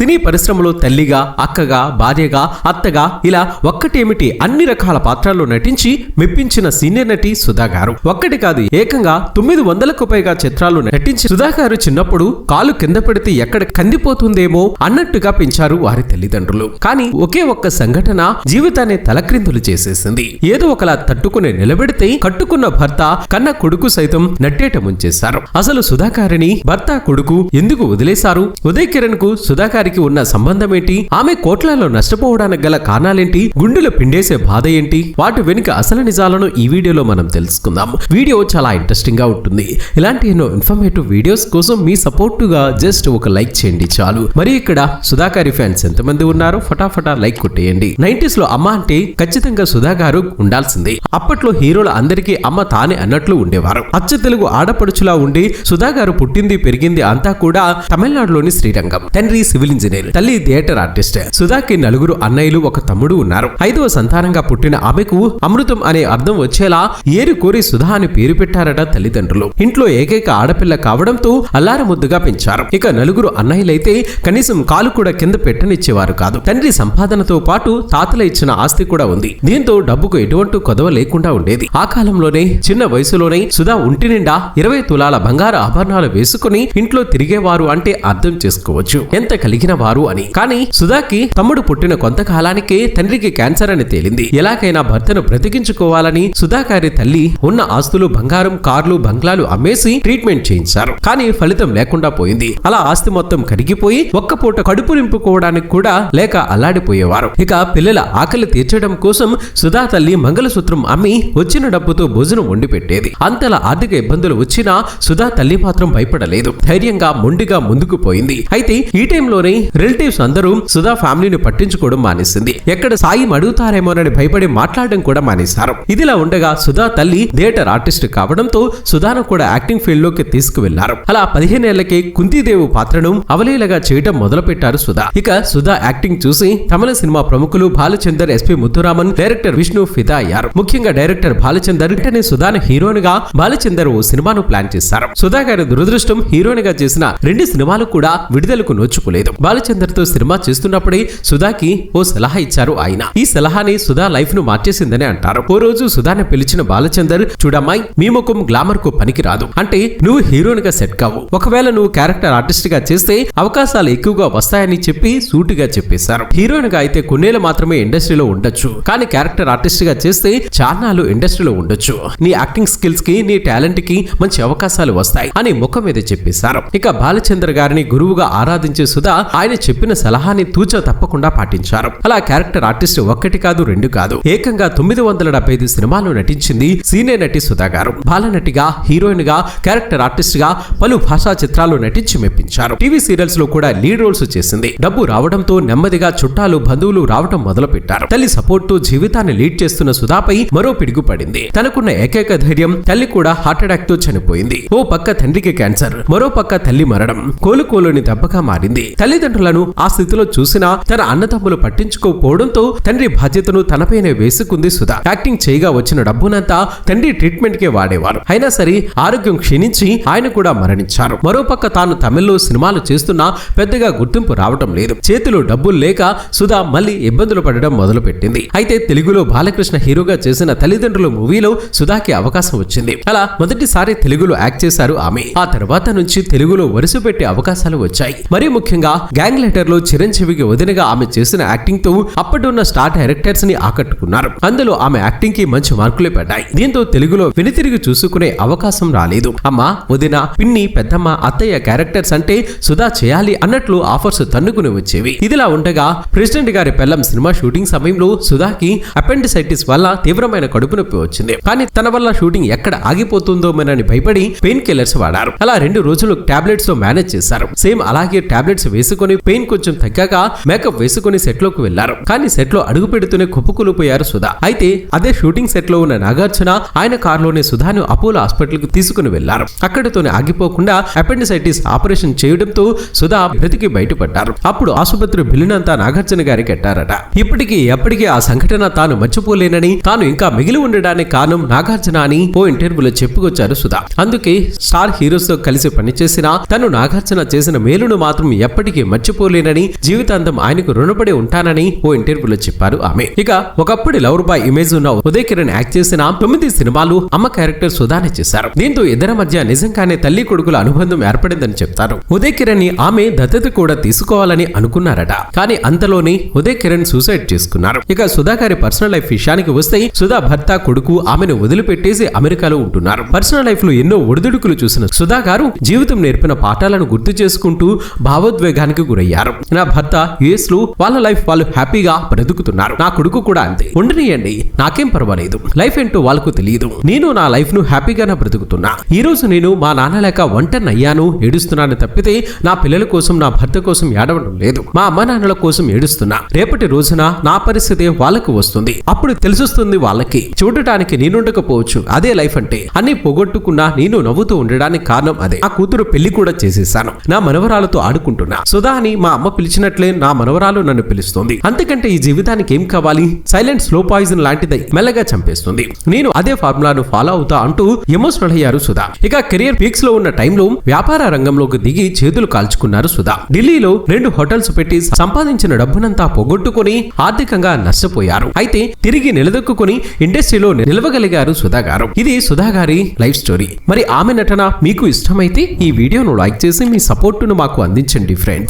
సినీ పరిశ్రమలో తల్లిగా అక్కగా భార్యగా అత్తగా ఇలా ఒక్కటేమిటి అన్ని రకాల పాత్రల్లో నటించి మెప్పించిన సీనియర్ నటి సుధా గారు. ఒక్కటి కాదు ఏకంగా తొమ్మిది వందలకు పైగా చిత్రాలు నటించి సుధా గారు చిన్నప్పుడు కాలు కింద పెడితే ఎక్కడ కందిపోతుందేమో అన్నట్టుగా పెంచారు వారి తల్లిదండ్రులు. కానీ ఒకే ఒక్క సంఘటన జీవితాన్ని తలక్రిందులు చేసేసింది. ఏదో ఒకలా తట్టుకుని నిలబెడితే కట్టుకున్న భర్త కన్న కొడుకు సైతం నట్టేట ముంచేశారు. అసలు సుధాకారిని భర్త కొడుకు ఎందుకు వదిలేశారు? ఉదయ్ కిరణ్కు సుధాకారి గారికి ఉన్న సంబంధం ఏంటి? ఆమె కోట్లలో నష్టపోవడానికి గల కారణాలేంటి? గుండెలు పిండేసే బాధ ఏంటి? వాటి వెనుక అసలు నిజాలను ఈ వీడియోలో మనం తెలుసుకుందాం. వీడియో చాలా ఇంట్రెస్టింగ్గా ఉంటుంది. ఇలాంటి ఎన్నో ఇన్ఫర్మేటివ్ వీడియోస్ కోసం మీ సపోర్ట్గా జస్ట్ ఒక లైక్ చేయండి చాలు. మరి ఇక్కడ సుధాకారి ఫ్యాన్స్ ఎంతమంది ఉన్నారో ఫటాఫటా లైక్ కొట్టేయండి. నైన్టీస్లో అమ్మ అంటే ఖచ్చితంగా సుధా గారు ఉండాల్సిందే. అప్పట్లో హీరోల అందరికీ అమ్మ తానే అన్నట్లు ఉండేవారు. అచ్చ తెలుగు ఆడపడుచులా ఉండి సుధా గారు పుట్టింది పెరిగింది అంతా కూడా తమిళనాడులోని శ్రీరంగం. తండ్రి సివిల్ ఇంజనీర్ తల్లి థియేటర్ ఆర్టిస్ట్. సుధాకి నలుగురు అన్నయ్యలు ఒక తమ్ముడు ఉన్నారు. ఐదవ సంతానంగా పుట్టిన ఆమెకు అమృతం అనే అర్థం వచ్చేలా ఏరి కోరి సుధా అని పేరు పెట్టారట తల్లిదండ్రులు. ఇంట్లో ఏకైక ఆడపిల్ల కావడంతో అల్లారముద్దుగా పెంచారు. ఇక నలుగురు అన్నయ్యలైతే కనీసం కాలు కూడా కింద పెట్టనిచ్చేవారు కాదు. తండ్రి సంపాదనతో పాటు తాతల ఇచ్చిన ఆస్తి కూడా ఉంది. దీంతో డబ్బుకు ఎటువంటి కొదవ లేకుండా ఉండేది. ఆ కాలంలోనే చిన్న వయసులోనే సుధా ఒంటి నిండా ఇరవై తులాల బంగారు ఆభరణాలు వేసుకుని ఇంట్లో తిరిగేవారు అంటే అర్థం చేసుకోవచ్చు. ఎంత కలిగిన వారు అని. కానీ సుధాకి తమ్ముడు పుట్టిన కొంతకాలానికే తండ్రికి క్యాన్సర్ అని తేలింది. ఎలాగైనా భర్తను బ్రతికించుకోవాలని సుధాకారి తల్లి ఉన్న ఆస్తులు బంగారం కార్లు బంగ్లాలు అమ్మేసి ట్రీట్మెంట్ చేయించారు. కానీ ఫలితం లేకుండా పోయింది. అలా ఆస్తి మొత్తం కరిగిపోయి ఒక్క పూట కడుపు నింపుకోవడానికి కూడా లేక అల్లాడిపోయేవారు. ఇక పిల్లల ఆకలి తీర్చడం కోసం సుధా తల్లి మంగళసూత్రం అమ్మి వచ్చిన డబ్బుతో భోజనం వండి పెట్టేది. అంతలా ఆర్థిక ఇబ్బందులు వచ్చినా సుధా తల్లి మాత్రం భయపడలేదు. ధైర్యంగా మొండిగా ముందుకు పోయింది. అయితే ఈ టైంలోనే రిలేటివ్స్ అందరూ సుధా ఫ్యామిలీని పట్టించుకోవడం మానేసింది. ఎక్కడ సాయం అడుగుతారేమోనని భయపడి మాట్లాడడం కూడా మానేశారు. ఇదిలా ఉండగా సుధా తల్లి థియేటర్ ఆర్టిస్ట్ కావడంతో సుధాను కూడా యాక్టింగ్ ఫీల్డ్లోకి తీసుకువెళ్ళారు. అలా పదిహేనేళ్ళకే కుంతీదేవు పాత్రను అవలీలగా చేయడం మొదలు పెట్టారు సుధా. ఇక సుధా యాక్టింగ్ చూసి తమిళ సినిమా ప్రముఖులు Balachander S P Muthuraman director Vishnu ఫిదా అయ్యారు. ముఖ్యంగా డైరెక్టర్ బాలచందర్ వెంటనే సుధాను హీరోయిన్గా బాలచందర్ ఓ సినిమాను ప్లాన్ చేశారు. సుధా గారి దురదృష్టం హీరోయిన్గా చేసిన రెండు సినిమాలు కూడా విడుదలకు నోచుకోలేదు. బాలచందర్తో సినిమా చేస్తున్నప్పుడే సుధాకి ఓ సలహా ఇచ్చారు ఆయన. ఈ సలహాని సుధా లైఫ్ను మార్చేసిందని అంటారు. ఓ రోజు సుధాని పిలిచిన బాలచందర్ చూడమ్మాయి మీ ముఖం గ్లామర్కు పనికి రాదు అంటే నువ్వు హీరోయిన్గా సెట్ కావు. ఒకవేళ నువ్వు క్యారెక్టర్ ఆర్టిస్ట్గా చేస్తే అవకాశాలు ఎక్కువగా వస్తాయని చెప్పి సూటిగా చెప్పేశారు. హీరోయిన్గా అయితే కొన్నేళ్ళు మాత్రమే ఇండస్ట్రీలో ఉండొచ్చు. కానీ క్యారెక్టర్ ఆర్టిస్ట్గా చేస్తే చాలాలు ఇండస్ట్రీలో ఉండొచ్చు. నీ యాక్టింగ్ స్కిల్స్కి నీ టాలెంట్కి మంచి అవకాశాలు వస్తాయి అని ముఖం మీద చెప్పేశారు. ఇక బాలచంద్ర గారిని గురువుగా ఆరాధించే సుధా ఆయన చెప్పిన సలహాని తూచ తప్పకుండా పాటించారు. అలా క్యారెక్టర్ ఆర్టిస్ట్ ఒక్కటి కాదు రెండు కాదు. ఏకంగా తొమ్మిది వందల డెబ్బై ఐదు సినిమాలు నటించింది సీనియర్ నటి సుధా గారు. బాలనటిగా హీరోయిన్గా క్యారెక్టర్ ఆర్టిస్ట్గా పలు భాషా చిత్రాల్లో నటించి మెప్పించారు. టీవీ సీరియల్స్లో కూడా లీడ్ రోల్స్ చేసింది. డబ్బు రావడంతో నెమ్మదిగా చుట్టాలు బంధువులు రావడం మొదలు పెట్టారు తల్లి సపోర్ట్తో జీవితాన్ని లీడ్ చేస్తున్న సుధాపై మరో పిడుగు పడింది. తనకున్న ఏకైక ధైర్యం తల్లి కూడా హార్ట్ అటాక్తో చనిపోయింది. ఓ పక్క తండ్రికి క్యాన్సర్ మరో పక్క తల్లి మరణం. కోలుకోలోని దెబ్బగా మారింది. తల్లి తల్లిదండ్రులను ఆ స్థితిలో చూసినా తన అన్నదమ్ములు పట్టించుకోకపోవడంతో తండ్రి బాధ్యతను తనపైనే వేసుకుంది సుధా. యాక్టింగ్ చేయగా వచ్చిన డబ్బునంతా తండ్రి ట్రీట్మెంట్ కే వాడేవారు. అయినా సరే ఆరోగ్యం క్షీణించి ఆయన కూడా మరణించారు. మరోపక్క తాను తమిళ్ళో సినిమాలు చేస్తున్నా పెద్దగా గుర్తింపు రావటం లేదు. చేతిలో డబ్బులు లేక సుధా మళ్ళీ ఇబ్బందులు పడడం మొదలుపెట్టింది. అయితే తెలుగులో బాలకృష్ణ హీరోగా చేసిన తల్లిదండ్రుల మూవీలో సుధాకి అవకాశం వచ్చింది. అలా మొదటిసారి తెలుగులో యాక్ట్ చేశారు ఆమె. ఆ తర్వాత నుంచి తెలుగులో వరుస పెట్టే అవకాశాలు వచ్చాయి. మరీ ముఖ్యంగా గ్యాంగ్ లెటర్లో చిరంజీవికి వదినగా ఆమె చేసిన యాక్టింగ్తో అప్పటిన్న స్టార్ డైరెక్టర్స్ని ఆకట్టుకున్నారు. అందులో ఆమె యాక్టింగ్కి మంచి మార్కులే పడ్డాయి. దీంతో తెలుగులో వెనుతిరిగి చూసుకునే అవకాశం రాలేదు. అమ్మ వదిన పిన్ని పెద్దమ్మ అత్తయ్య క్యారెక్టర్స్ అంటే సుధా చేయాలి అన్నట్లు ఆఫర్స్ తన్నుకుని వచ్చేవి. ఇదిలా ఉండగా ప్రెసిడెంట్ గారి పెళ్ళం సినిమా షూటింగ్ సమయంలో సుధాకి అపెండిసైటిస్ వల్ల తీవ్రమైన కడుపు నొప్పి వచ్చింది. కానీ తన వల్ల షూటింగ్ ఎక్కడ ఆగిపోతుందోమోనని భయపడి పెయిన్ కిల్లర్స్ వాడారు. అలా రెండు రోజులు టాబ్లెట్స్తో మేనేజ్ చేశారు. సేమ్ అలాగే టాబ్లెట్స్ వేసుకుని పెయిన్ కొంచెం తగ్గాక మేకప్ వేసుకుని సెట్లోకి వెళ్ళారు. కానీ సెట్లో అడుగు పెడుతూనే కుప్పకూలిపోయారు సుధా. అయితే అదే షూటింగ్ సెట్లో ఉన్న నాగార్జున ఆయన కారులోనే సుధాను అపోలో హాస్పిటల్కు తీసుకుని వెళ్ళారు. అక్కడితోనే ఆగిపోకుండా అపెండిసైటిస్ ఆపరేషన్ చేయడంతో సుధా బ్రతికి బయటపడ్డారు. అప్పుడు ఆసుపత్రి బిల్లునంతా నాగార్జున గారికి కట్టారట. ఇప్పటికీ ఎప్పటికీ ఆ సంఘటన తాను మర్చిపోలేనని తాను ఇంకా మిగిలి ఉండడానికి కారణం నాగార్జున అని ఓ ఇంటర్వ్యూలో చెప్పుకొచ్చారు సుధా. అందుకే స్టార్ హీరోస్తో కలిసి పనిచేసిన తను నాగార్జున చేసిన మేలును మాత్రం ఎప్పటికీ మర్చిపోలేనని జీవితాంతం ఆయనకు రుణపడి ఉంటానని ఓ ఇంటర్వ్యూలో చెప్పారు ఆమె. ఇక ఒకప్పుడు లవర్ బాయ్ ఇమేజ్ ఉన్న ఉదయ్ కిరణ్ యాక్ట్ చేసిన తొమ్మిది సినిమాలు అమ్మ క్యారెక్టర్ సుధానే చేశారు. దీంతో ఇద్దరి మధ్య నిజంగానే తల్లి కొడుకుల అనుబంధం ఏర్పడిందని చెప్తారు. ఉదయ్ కిరణ్ని ఆమె దత్తత కూడా తీసుకోవాలని అనుకున్నారట. కానీ అంతలోనే ఉదయ్ కిరణ్ సూసైడ్ చేసుకున్నారు. ఇక సుధా గారి పర్సనల్ లైఫ్ విషయానికి వస్తే సుధా భర్త కొడుకు ఆమెను వదిలిపెట్టేసి అమెరికాలో ఉంటున్నారు. పర్సనల్ లైఫ్లో ఎన్నో ఒడిదుడుకులు చూసిన సుధా గారు జీవితం నేర్పిన పాఠాలను గుర్తు చేసుకుంటూ భావోద్వేగానికి గురయ్యారు. నా భర్త యుఎస్లో వాళ్ళ లైఫ్ వాళ్ళు హ్యాపీగా బ్రతుకుతున్నారు. నా కొడుకు కూడా అంతే. ఉండనియండి నాకేం పర్వాలేదు. లైఫ్ ఏంటో వాళ్ళకు తెలియదు నేను నా లైఫ్ను హ్యాపీగానే బ్రతుకుతున్నా. ఈ రోజు నేను మా నాన్న లేక ఒంటరిని అయ్యాను ఏడుస్తున్నాను తప్పితే నా పిల్లల కోసం నా భర్త కోసం ఏడవడం లేదు. మా అమ్మ నాన్నల కోసం ఏడుస్తున్నా. రేపటి రోజున నా పరిస్థితి వాళ్ళకు వస్తుంది. అప్పుడు తెలిసొస్తుంది వాళ్ళకి. చూడటానికి నేనుండకపోవచ్చు. అదే లైఫ్ అంటే. అన్ని పొగొట్టుకున్నా నేను నవ్వుతూ ఉండడానికి కారణం అదే. నా కూతురు పెళ్ళి కూడా చేసేసాను. నా మనవరాలతో ఆడుకుంటున్నా. సుధా అని మా అమ్మ పిలిచినట్లే నా మనవరాలు నన్ను పిలుస్తుంది. అంతకంటే ఈ జీవితానికి ఏం కావాలి? సైలెంట్ స్లో పాయిజన్ లాంటిది మెల్లగా చంపేస్తుంది. నేను అదే ఫార్ములాను ఫాలో అవుతా అంటూ ఎమోషనల్ అయ్యారు సుధా. ఇక కెరియర్ పీక్స్లో ఉన్న టైంలో వ్యాపార రంగంలోకి దిగి చేతులు కాల్చుకున్నారు సుధా. ఢిల్లీలో రెండు హోటల్స్ పెట్టి సంపాదించిన డబ్బునంతా పోగొట్టుకుని ఆర్థికంగా నష్టపోయారు. అయితే తిరిగి నిలదొక్కుని ఇండస్ట్రీలో నిలవగలిగారు సుధా గారు. ఇది సుధా గారి లైఫ్ స్టోరీ. మరి ఆమె నటన మీకు ఇష్టమైతే ఈ వీడియోను లైక్ చేసి మీ సపోర్టును మాకు అందించండి ఫ్రెండ్స్.